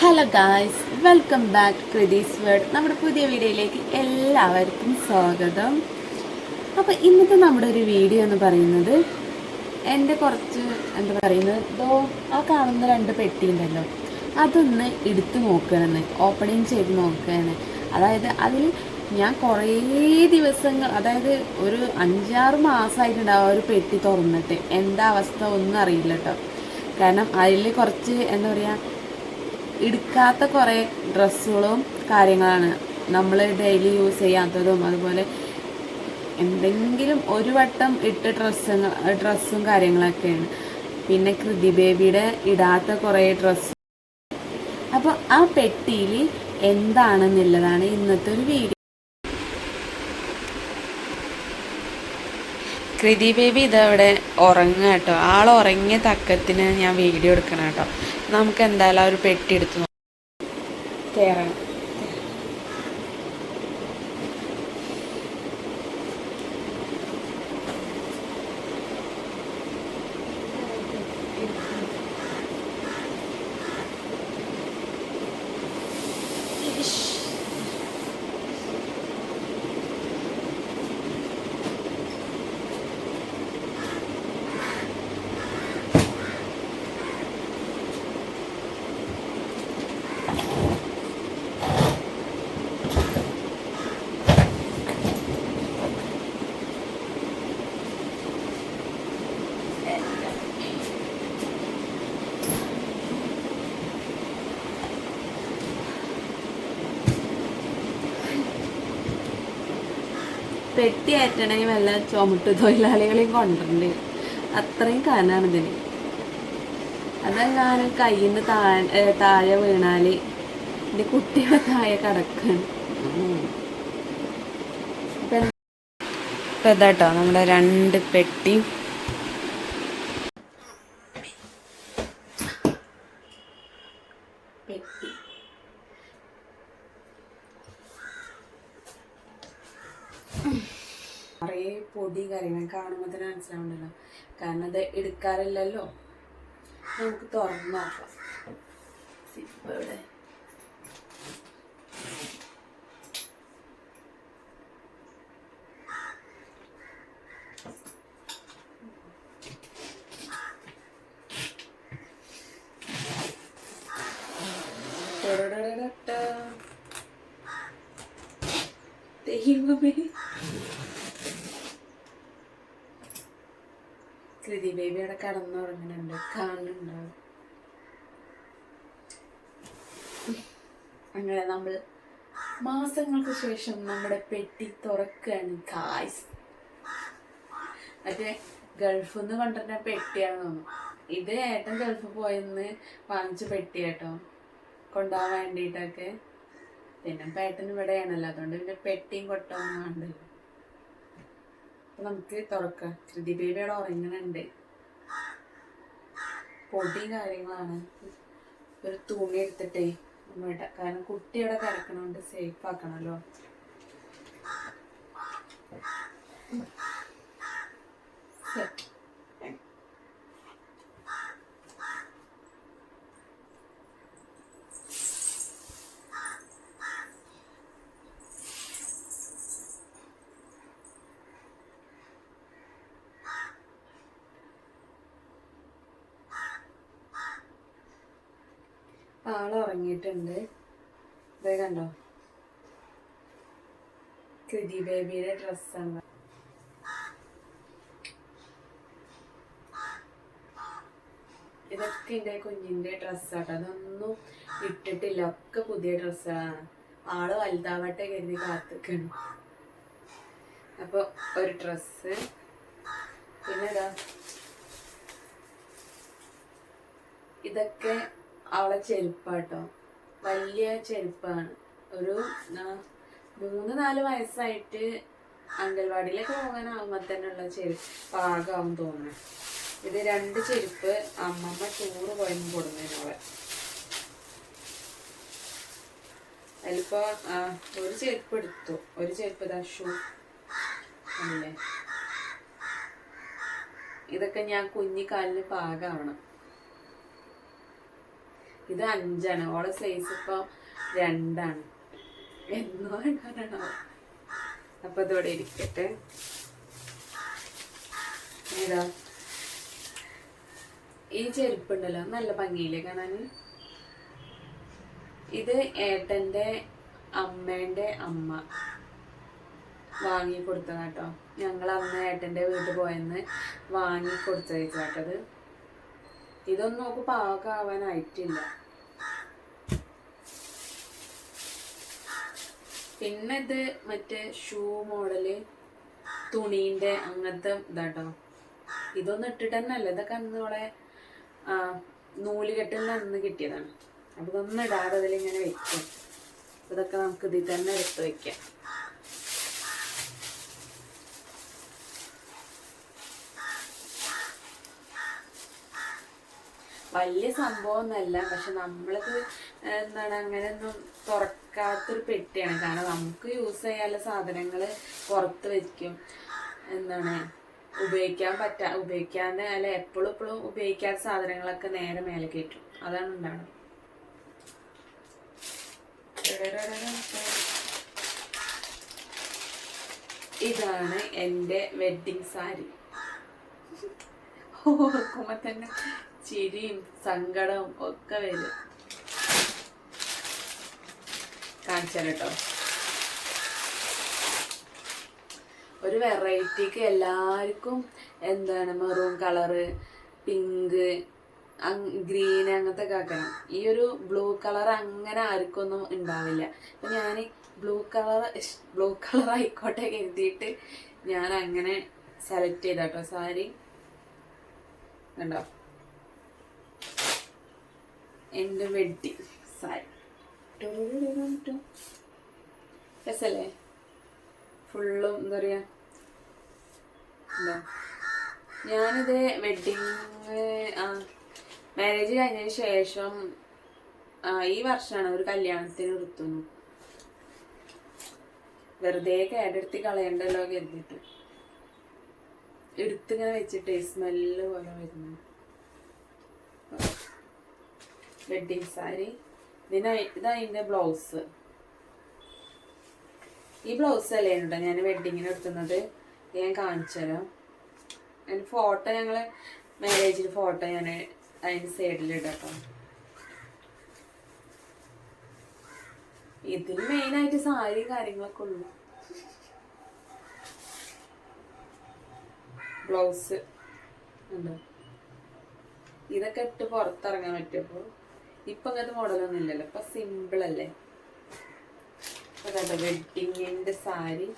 Hello guys welcome back Krithi's world നമ്മുടെ പുതിയ വീഡിയോയിലേക്ക് എല്ലാവർക്കും സ്വാഗതം. അപ്പോൾ ഇന്നത്തെ നമ്മുടെ ഒരു വീഡിയോ എന്ന് പറയുന്നത് എന്റെ കുറച്ച് എന്താ പറയുന്നത് ഇതോ ആ കാണുന്ന രണ്ട് പെട്ടി ഉണ്ടല്ലോ. അതൊന്ന് എടുത്ത് നോക്കണമെന്ന് ഓപ്പണിങ് ചെയ്ത് നോക്കുകയാണ്. അതായത് അതിൽ ഞാൻ കുറേ ദിവസങ്ങൾ അതായത് ഒരു അഞ്ചാറ് മാസമായിട്ടുണ്ടാവും ആ ഒരു പെട്ടി തുറന്നിട്ട്. എന്താ അവസ്ഥ ഒന്നും അറിയില്ല കേട്ടോ. കാരണം അതിൽ കുറച്ച് എന്താ പറയുക എടുക്കാത്ത കുറേ ഡ്രസ്സുകളും കാര്യങ്ങളാണ് നമ്മൾ ഡെയിലി യൂസ് ചെയ്യാത്തതും. അതുപോലെ എന്തെങ്കിലും ഒരു വട്ടം ഇട്ട ഡ്രസ്സുകൾ ഡ്രസ്സും കാര്യങ്ങളൊക്കെയാണ്. പിന്നെ കൃതി ബേബിയുടെ ഇടാത്ത കുറേ ഡ്രസ്സ് അപ്പോൾ ആ പെട്ടിയിൽ എന്താണെന്നുള്ളതാണ് ഇന്നത്തെ ഒരു വീഡിയോ കൃതി ബേബി ഇതവിടെ ഉറങ്ങുക കേട്ടോ ആൾ ഉറങ്ങിയ തക്കത്തിന് ഞാൻ വീഡിയോ എടുക്കണം കേട്ടോ നമുക്ക് എന്തായാലും ആ ഒരു പെട്ടി എടുത്ത് നോക്കാം. കയറണം പെട്ടി ആറ്റണമെങ്കിൽ വല്ല ചുമട്ട് തൊഴിലാളികളെയും കൊണ്ടുണ്ട് അത്രയും കനാണ് ഇതിന്. അതെങ്ങാനും കയ്യിൽ നിന്ന് താഴെ താഴെ വീണാൽ എന്റെ കുട്ടിയുടെ താഴെ കിടക്കാണ്. ഇപ്പം ഇതാട്ടോ നമ്മുടെ രണ്ട് പെട്ടിയും പെട്ടി. കാണുമ്പോൾ തന്നെ മനസ്സിലാവുന്നുണ്ടല്ലോ. കാരണം അത് എടുക്കാറില്ലല്ലോ. നമുക്ക് തുറന്നു നോക്കാം. സിപ്പ് ഇവിടെ ബേബി അവിടെ കടന്നുറങ്ങുന്നുണ്ട് കാണുന്നുണ്ടാവും അങ്ങനെ നമ്മൾ മാസങ്ങൾക്ക് ശേഷം നമ്മുടെ പെട്ടി തുറക്കുകയാണ് കായ്സ് മറ്റേ ഗൾഫിൽ നിന്ന് കൊണ്ടുവരുന്ന പെട്ടിയാണ്? തോന്നുന്നു ഇത് ഏട്ടൻ ഗൾഫ് പോയെന്ന് വാങ്ങിച്ച പെട്ടി കേട്ടോ കൊണ്ടുപോകാൻ വേണ്ടിയിട്ടൊക്കെ. പിന്നെ പേട്ടൻ ഇവിടെ ഇവിടെയാണല്ലോ അതുകൊണ്ട് പിന്നെ പെട്ടിയും കൊട്ടൊന്നും വേണ്ടല്ലോ അപ്പൊ നമുക്ക് തുറക്കാം. ശ്രുതി അവിടെ ഉറങ്ങുന്നുണ്ട് പൊടിയും കാര്യങ്ങളാണ്. ഒരു തുണി എടുത്തിട്ടേ ഇടാം കാരണം കുട്ടി അവിടെ കിടക്കണോണ്ട് സേഫ് ആക്കണല്ലോ. ആൾ ഉറങ്ങിയിട്ടുണ്ട്. ഇതേ കണ്ടോ? കൃതി ബേബിയുടെ ഡ്രസ്സാണ് ഇതൊക്കെ എന്റെ കുഞ്ഞിന്റെ ഡ്രസ്സാട്ടോ അതൊന്നും ഇട്ടിട്ടില്ല. ഒക്കെ പുതിയ ഡ്രസ്സാണ് ആൾ വലുതാവട്ടെ കരുതി കാത്തിക്കണം. അപ്പോൾ ഒരു ഡ്രസ്സ് പിന്നെ ഇതാ ഇതൊക്കെ അവളെ ചെരുപ്പാട്ടോ. വലിയ ചെരുപ്പാണ്. ഒരു മൂന്ന് നാല് വയസ്സായിട്ട് അംഗൻവാടിയിലൊക്കെ തന്നെ ഉള്ള ചെരുപ്പ് പാകാവും തോന്നുന്നു. ഇത് രണ്ട് ചെരുപ്പ് അമ്മമ്മ ടൂറ് പോയെന്ന് കൊടുന്നതിനോളെ അതിലിപ്പോ ഒരു ചെരുപ്പ് എടുത്തു. ഒരു ചെരുപ്പ് ഷൂ. അല്ലേ? ഇതൊക്കെ ഞാൻ കുഞ്ഞിക്കാലിന് പാകാവണം. ഇത് അഞ്ചാണ്. ഓളെ സൈസ് ഇപ്പൊ രണ്ടാണ്. എന്നോ കാരണോ അപ്പൊ ഇതോടെ ഇരിക്കട്ടെ. ഏതാ ഈ ചെരുപ്പുണ്ടല്ലോ നല്ല ഭംഗിയില്ലേ കാണാന്? ഇത് ഏട്ടന്റെ അമ്മേന്റെ അമ്മ വാങ്ങി കൊടുത്തതാട്ടോ. ഞങ്ങൾ അന്ന് ഏട്ടന്റെ വീട്ടിൽ പോയെന്ന് വാങ്ങി കൊടുത്തയച്ചാട്ടത് ഇതൊന്നും നമുക്ക് പാകാവാനായിട്ടില്ല പിന്നെ ഇത് മറ്റേ ഷൂ മോഡൽ തുണീന്റെ അങ്ങനത്തെ ഇതാട്ടോ. ഇതൊന്നും ഇട്ടിട്ട് തന്നെ അല്ല ഇതൊക്കെ അന്ന് ഇവിടെ നൂൽ കെട്ടുന്ന അന്ന് കിട്ടിയതാണ്. അപ്പൊ ഇതൊന്നും ഇടാതെ ഇതിലിങ്ങനെ വെക്കും. ഇതൊക്കെ നമുക്ക് ഇതിൽ തന്നെ എടുത്ത് വെക്കാം. വലിയ സംഭവമൊന്നുമല്ല. പക്ഷെ നമ്മളിത് എന്താണ് അങ്ങനെയൊന്നും തുറക്കാത്തൊരു പെട്ടിയാണ്. കാരണം നമുക്ക് യൂസ് ചെയ്യാനുള്ള സാധനങ്ങൾ പുറത്ത് വെക്കും. എന്താണ് ഉപയോഗിക്കാൻ പറ്റാ ഉപയോഗിക്കാതെ അല്ല എപ്പോഴും എപ്പോഴും ഉപയോഗിക്കാത്ത സാധനങ്ങളൊക്കെ നേരെ മേലെ കയറ്റും. അതാണ് ഉണ്ടാവുന്നത് ഇതാണ് എന്റെ വെഡ്ഡിങ് സാരി ഓർക്കുമ്പോ തന്നെ ചിരിയും സങ്കടവും ഒക്കെ വരും. കാണിച്ചാൽ കേട്ടോ ഒരു വെറൈറ്റിക്ക് എല്ലാവർക്കും എന്താണ് മെറൂൺ കളറ് പിങ്ക് ഗ്രീൻ അങ്ങനത്തെ ഒക്കെ ആക്കണം. ഈ ഒരു ബ്ലൂ കളർ അങ്ങനെ ആർക്കൊന്നും ഉണ്ടാവില്ല. അപ്പൊ ഞാൻ ബ്ലൂ കളർ ബ്ലൂ കളർ ആയിക്കോട്ടെ കരുതിയിട്ട് ഞാൻ അങ്ങനെ സെലക്ട് ചെയ്താട്ടോ. സാരി കണ്ടോ? എന്റെ വെഡ്ഡിങ് സാരി രസല്ലേ? ഫുള്ളും എന്താ പറയാ? എന്താ? ഞാനിത് വെഡ്ഡിങ് മാരേജ് കഴിഞ്ഞതിന് ശേഷം ഈ വർഷമാണ് ഒരു കല്യാണത്തിന് എടുത്തുന്നു വെറുതെ കേടെടുത്തി കളയണ്ടല്ലോ കരുതിയിട്ട്. എടുത്തിങ്ങനെ വെച്ചിട്ട് സ്മെല്ല് പോലെ വരുന്നു. വെഡ്ഡിങ് സാരി. ഇതിന് ഇതാ അതിന്റെ ബ്ലൗസ്. ഈ ബ്ലൗസ് അല്ലേ കേട്ടോ ഞാൻ വെഡ്ഡിങ്ങിന് എടുത്തുന്നത് ഞാൻ കാണിച്ചു തരാം. അതിന് ഫോട്ടോ ഞങ്ങൾ മാരേജിൽ ഫോട്ടോ ഞാൻ അതിന് സൈഡിൽ ഇടട്ടോ ഇതിൽ മെയിനായിട്ട് സാരി കാര്യങ്ങളൊക്കെ ഉള്ളു. ബ്ലൗസ്. ഉണ്ടോ? ഇതൊക്കെ ഇട്ട് പുറത്തിറങ്ങാൻ പറ്റിയപ്പോ ഇപ്പൊ അങ്ങനത്തെ മോഡലൊന്നും ഇല്ലല്ലോ. ഇപ്പൊ സിമ്പിൾ അല്ലേ? വെഡിങ്ങിന്റെ സാരി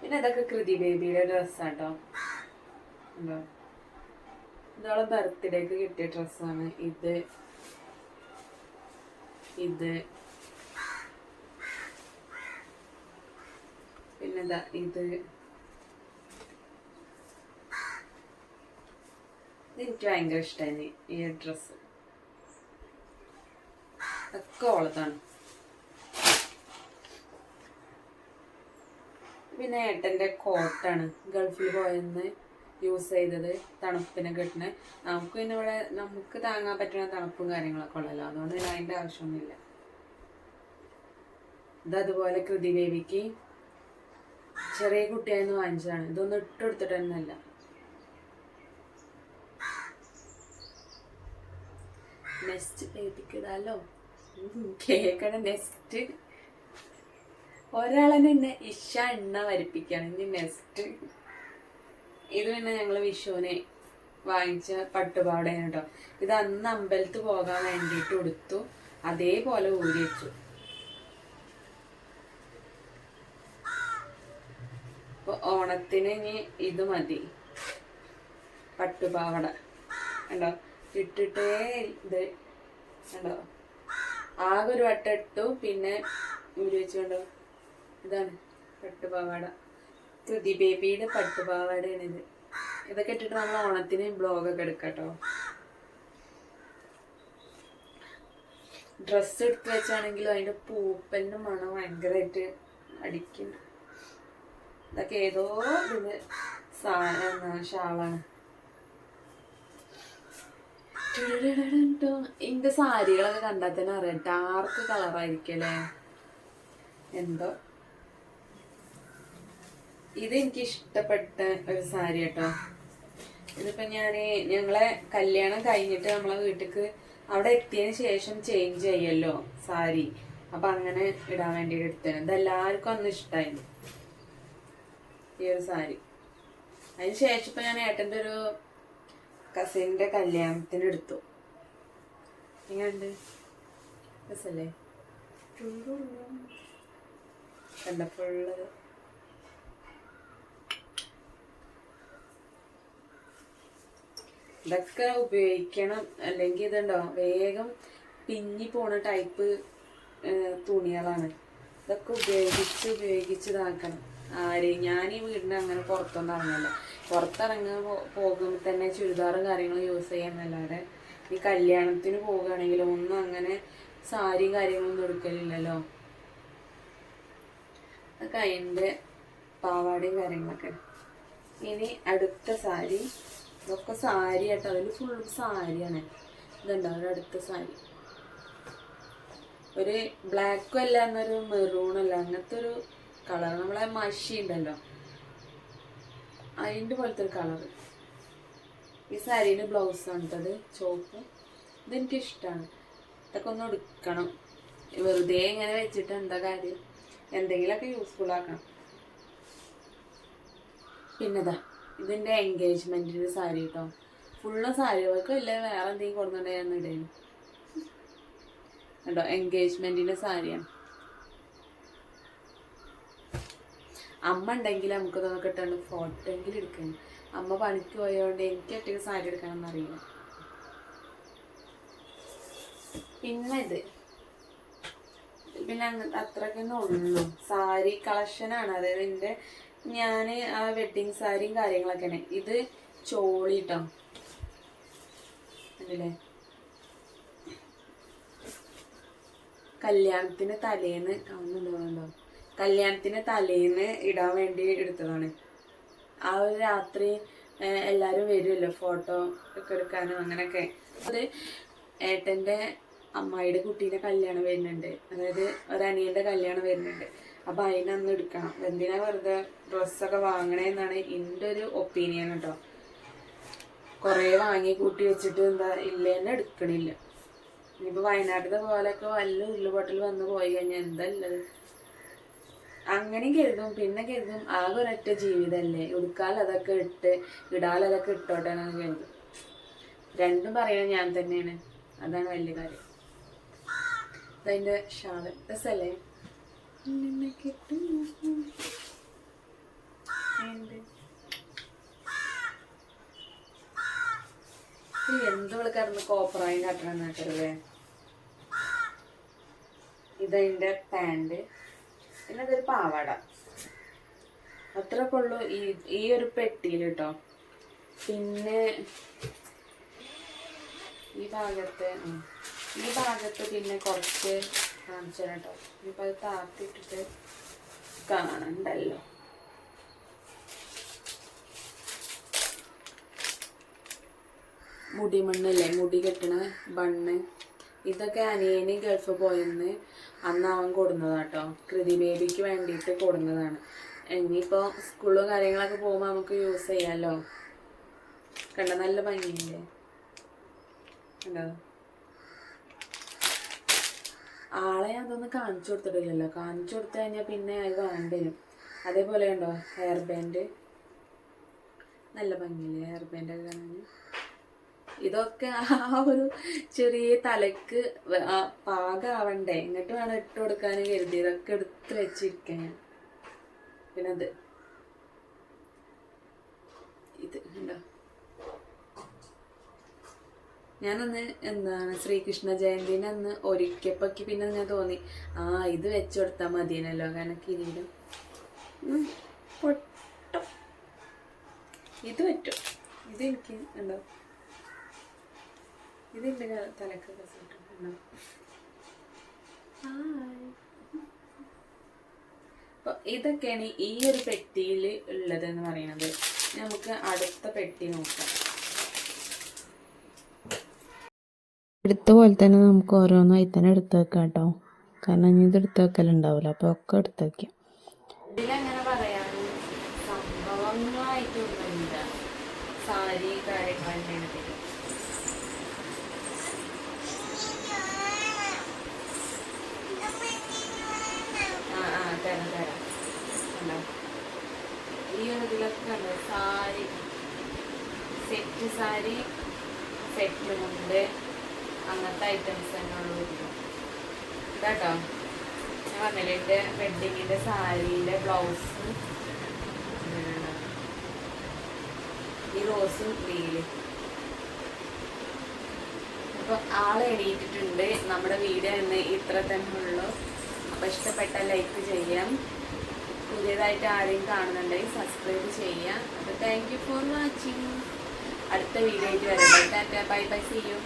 പിന്നെ അതൊക്കെ കൃതി ബേബിയുടെ ഡ്രസ്സാട്ടോ ഉണ്ടോ? ഇതോളെ ബർത്ത്ഡേക്ക് കിട്ടിയ ഡ്രസ്സാണ് ഇത്. ഇത്. പിന്നെന്താ? ഇത്. ഇതെനിക്ക് ഭയങ്കര ഇഷ്ടമായി ഈ ഡ്രസ്സ് ഒക്കെ ഓളതാണ് പിന്നെ ഏട്ടന്റെ കോട്ടാണ്. ഗൾഫിൽ പോയെന്ന് യൂസ് ചെയ്തത്. തണുപ്പിനെ കിട്ടുന്ന നമുക്ക് പിന്നെ ഇവിടെ നമുക്ക് താങ്ങാൻ പറ്റുന്ന തണുപ്പും കാര്യങ്ങളൊക്കെ ഉള്ളല്ലോ. അതുകൊണ്ട് പിന്നെ അതിന്റെ ആവശ്യമൊന്നുമില്ല. ഇതതുപോലെ കൃതി ദേവിക്ക് ചെറിയ കുട്ടിയായിരുന്നു വാങ്ങിച്ചതാണ്. ഇതൊന്നും ഇട്ടെടുത്തിട്ട് നെക്സ്റ്റ് ബേബിക്ക് ഇടാലോ കേക്കണ നെക്സ്റ്റ് ഇഷ എണ്ണ വരിപ്പിക്കാണ്. ഇനി നെക്സ്റ്റ് ഇത് പിന്നെ ഞങ്ങൾ വിഷുവിനെ വാങ്ങിച്ച പട്ടുപാടയാണ് കേട്ടോ ഇത് അന്ന് അമ്പലത്ത് പോകാൻ വേണ്ടിയിട്ട് കൊടുത്തു അതേപോലെ ഊരി വെച്ചു. അപ്പൊ ഓണത്തിന് ഇനി ഇത് മതി. പട്ടുപാവട. കണ്ടോ? ഇട്ടിട്ടേ ഇത് കണ്ടോ? ആകെ ഒരു വട്ടം ഇട്ടു പിന്നെ ഊരി വെച്ചുകൊണ്ടോ? ഇതാണ് പട്ടുപാവാട. കൃതി ബേബിയുടെ പട്ടുപാവാടയാണ് ഇത് ഇതൊക്കെ ഇട്ടിട്ട് നമ്മൾ ഓണത്തിന് ബ്ലോഗൊക്കെ കേട്ടോ. ഡ്രസ്സ് എടുത്ത് വെച്ചാണെങ്കിലും അതിന്റെ പൂപ്പലിന്റെ മണം ഭയങ്കരമായിട്ട് അടിക്കും. ഇതൊക്കെ ഏതോ ഇത് സാധനം ഷാളാണ്. ഇന്റെ സാരികളൊക്കെ കണ്ടാൽ തന്നെ അറിയാം ഡാർക്ക് അല്ലേ എന്തോ ഇത് എനിക്ക് ഇഷ്ടപ്പെട്ട ഒരു സാരി കേട്ടോ ഇതിപ്പോ ഞാൻ ഞങ്ങളെ കല്യാണം കഴിഞ്ഞിട്ട് നമ്മളെ വീട്ടിക്ക് അവിടെ എത്തിയതിന് ശേഷം ചേഞ്ച് ചെയ്യല്ലോ സാരി അപ്പൊ അങ്ങനെ ഇടാൻ വേണ്ടി എടുത്തത് ഇതെല്ലാവർക്കും അന്ന് ഇഷ്ടമായിരുന്നു ഈ ഒരു സാരി അതിന് ശേഷം ഇപ്പൊ ഞാൻ ഏട്ടന്റെ ഒരു കസിന്റെ കല്യാണത്തിന് എടുത്തു. എങ്ങനെയുണ്ട്? രസല്ലേ? കണ്ടപ്പോഴുള്ളത് ഇതൊക്കെ ഉപയോഗിക്കണം. അല്ലെങ്കിൽ ഇതുണ്ടോ? വേഗം പിഞ്ഞി പോണ ടൈപ്പ് തുണികളാണ്. ഇതൊക്കെ ഉപയോഗിച്ച് ഉപയോഗിച്ച് ഇതാക്കണം. ആര് ഞാൻ ഈ വീടിന് അങ്ങനെ പുറത്തൊന്നും ഇറങ്ങില്ല പുറത്തിറങ്ങാൻ പോകുമ്പോൾ തന്നെ ചുരിദാറും കാര്യങ്ങളും യൂസ് ചെയ്യാന്നല്ലാതെ ഈ കല്യാണത്തിന് പോവുകയാണെങ്കിലും ഒന്നും അങ്ങനെ സാരിയും കാര്യങ്ങളൊന്നും എടുക്കലില്ലല്ലോ അതൊക്കെ അതിന്റെ പാവാടയും കാര്യങ്ങളൊക്കെ. ഇനി അടുത്ത സാരി ഇതൊക്കെ സാരി ആട്ടോ. അതിൽ ഫുൾ സാരിയാണ്. ഇതുണ്ടോ ഒരു അടുത്ത സാരി? ഒരു ബ്ലാക്കും അല്ല എന്നൊരു മെറൂണല്ല അങ്ങനത്തെ ഒരു കളർ നമ്മളെ മഷി ഉണ്ടല്ലോ. അതിന്റെ പോലത്തെ ഒരു കളർ. ഈ സാരീന്റെ ബ്ലൗസ് ആണ് ചോപ്പ്. ഇതെനിക്ക് ഇഷ്ടമാണ് ഇതൊക്കെ ഒന്ന് എടുക്കണം വെറുതെ ഇങ്ങനെ വെച്ചിട്ട് എന്താ കാര്യം? എന്തെങ്കിലുമൊക്കെ യൂസ്ഫുൾ ആക്കണം. പിന്നെതാ ഇതിന്റെ എൻഗേജ്മെന്റിന്റെ സാരി കേട്ടോ ഫുള്ള് സാരികൾക്ക് ഇല്ല വേറെ എന്തെങ്കിലും കൊടുക്കുന്നുണ്ടെന്ന് ഇടേനു. കേട്ടോ എൻഗേജ്മെന്റിന്റെ സാരിയാണ്. അമ്മ ഉണ്ടെങ്കിൽ നമുക്ക് ഇതൊക്കെ ഫോട്ടോ എങ്കിലും എടുക്കണം. അമ്മ പണിക്ക് പോയതുകൊണ്ട് എനിക്ക് ഒറ്റയ്ക്ക് സാരി എടുക്കണം അറിയില്ല. പിന്നെ ഇത്. പിന്നെ അങ്ങ അത്രയൊക്കെ ഉള്ളൂ. സാരി കളക്ഷനാണ് അതായത് എന്റെ ഞാൻ ആ വെഡിങ് സാരിയും കാര്യങ്ങളൊക്കെയാണ് ഇത് ചോളി കേട്ടോ അല്ലേ കല്യാണത്തിന് തലേന്ന് കാണുന്നുണ്ടോ കല്യാണത്തിന് തലേന്ന് ഇടാൻ വേണ്ടി എടുത്തതാണ്. ആ ഒരു രാത്രി എല്ലാവരും വരുമല്ലോ ഫോട്ടോ ഒക്കെ എടുക്കാനും അങ്ങനെയൊക്കെ അത് ഏട്ടന്റെ അമ്മായിയുടെ കുട്ടീന്റെ കല്യാണം വരുന്നുണ്ട്. അതായത് ഒരനിയന്റെ കല്യാണം വരുന്നുണ്ട്. അപ്പൊ അതിനന്ന് എടുക്കണം. എന്തിനാ വെറുതെ ഡ്രസ്സൊക്കെ വാങ്ങണേന്നാണ് എന്റെ ഒരു ഒപ്പീനിയൻ കേട്ടോ കുറേ വാങ്ങി കൂട്ടി വെച്ചിട്ട് എന്താ ഇല്ല തന്നെ എടുക്കണില്ല. ഇനിയിപ്പോ വയനാട്ടിലെ പോലൊക്കെ വല്ല ഉരുളുപൊട്ടൽ വന്ന് പോയി കഴിഞ്ഞാൽ എന്താ ഉള്ളത്? അങ്ങനെയും കരുതും പിന്നെ കരുതും. ആകെ ഒരൊറ്റ ജീവിതല്ലേ. ഉടുക്കാൽ അതൊക്കെ ഇട്ട് ഇടാൽ അതൊക്കെ ഇട്ടോട്ടെ എന്നൊക്കെ കരുതും. രണ്ടും പറയണ ഞാൻ തന്നെയാണ്. അതാണ് വലിയ കാര്യം. അതിന്റെ ഷാൾ. രസല്ലേ? എന്ത്? വിളിക്കാറുണ്ട് കോപ്പറായി കാട്ടണം നാട്ടല്ലേ ഇതതിന്റെ പാന്റ്. പിന്നെ അതൊരു പാവാട. അത്രയൊക്കെ ഉള്ളൂ ഈ ഈ ഒരു പെട്ടിയിൽ കേട്ടോ. പിന്നെ ഈ ഭാഗത്ത് ഈ ഭാഗത്ത് പിന്നെ കുറച്ച് കാണിച്ചു തരാം കേട്ടോ. ഇനിയിപ്പോൾ അത് താത്തിട്ടിട്ട് കാണണ്ടല്ലോ. മുടി മണ്ണല്ലേ? മുടി കെട്ടണ ബണ്ണ് ഇതൊക്കെ അനിയന് ഗൾഫ് പോയെന്ന് അന്ന് അവൻ കൊടുന്നതാട്ടോ. കൃതി ബേബിക്ക് വേണ്ടിയിട്ട് കൊടുന്നതാണ്. ഇനിയിപ്പോൾ സ്കൂളും കാര്യങ്ങളൊക്കെ പോകുമ്പോൾ നമുക്ക് യൂസ് ചെയ്യാമല്ലോ കണ്ട നല്ല ഭംഗിയില്ലേ? കണ്ടോ? ആളെ അതൊന്നും കാണിച്ചു കൊടുത്തിട്ടില്ലല്ലോ. കാണിച്ചു കൊടുത്തു കഴിഞ്ഞാൽ പിന്നെ അത് വേണ്ടേനും അതേപോലെ ഉണ്ടോ ഹെയർ ബാൻഡ് നല്ല ഭംഗിയില്ലേ ഹെയർ ബാൻഡൊക്കെ കാണാൻ? ഇതൊക്കെ ആ ഒരു ചെറിയ തലക്ക് പാകാവണ്ടേ? എന്നിട്ട് വേണം ഇട്ട് കൊടുക്കാൻ കരുതി. ഇതൊക്കെ എടുത്ത് വെച്ചിരിക്കാൻ ഞാൻ. പിന്നെ അത് ഇത് ഉണ്ടോ ഞാനന്ന് എന്താണ് ശ്രീകൃഷ്ണ ജയന്തിനെ അന്ന് ഒരുക്കിയപ്പോക്ക് പിന്നെ ഞാൻ തോന്നി ആ ഇത് വെച്ചു കൊടുത്താൽ മതിയനല്ലോ കാരണം കിരീടം. പൊട്ടും. ഇത് പറ്റും. ഇത് എനിക്ക് ഉണ്ടോ ഇതിന്റെ തലക്ക് രസമുണ്ടോ ഹായ്. അപ്പൊ ഇതൊക്കെയാണ് ഈ ഒരു പെട്ടിയിൽ ഉള്ളത് എന്ന് പറയുന്നത്. നമുക്ക് അടുത്ത പെട്ടി നോക്കാം. എടുത്ത പോലെ തന്നെ നമുക്ക് ഓരോന്നായി തന്നെ എടുത്ത് വെക്കാം കേട്ടോ. കാരണം ഇനി ഇത് എടുത്ത് വെക്കലുണ്ടാവില്ല അപ്പോൾ ഒക്കെ എടുത്ത് വെക്കാം. ഇതിലെങ്ങനെ പറയാനും സംഭവങ്ങളായിട്ടൊന്നുമില്ല സാരി കാര്യങ്ങളൊക്കെ ഇതിൽ. ആ ആ തരാം തരാം കണ്ടോ? ഈ ഒരു ഇതിലൊക്കെ ഉണ്ട് സാരി സെറ്റ് സാരി സെറ്റ് മുണ്ട് അങ്ങനത്തെ ഐറ്റംസ് തന്നെ ഉള്ളൂ ഇതാട്ടോ. ഞാൻ പറഞ്ഞില്ലേ എന്റെ വെഡ്ഡിങ്ങിന്റെ സാരിയുടെ ബ്ലൗസ് ഈ റോസും ഗ്രീനും അപ്പോൾ ആളെ എണീറ്റിട്ടുണ്ട്. നമ്മുടെ വീഡിയോ ഇന്ന് ഇത്ര തന്നെ ഉള്ളൂ. അപ്പോൾ ഇഷ്ടപ്പെട്ട ലൈക്ക് ചെയ്യാം. പുതിയതായിട്ട് ആരെയും കാണുന്നുണ്ടെങ്കിൽ സബ്സ്ക്രൈബ് ചെയ്യാം. അപ്പോൾ താങ്ക് യു ഫോർ വാച്ചിങ് അടുത്ത വീഡിയോ ആയിട്ട് വരാം. Tata bye bye see you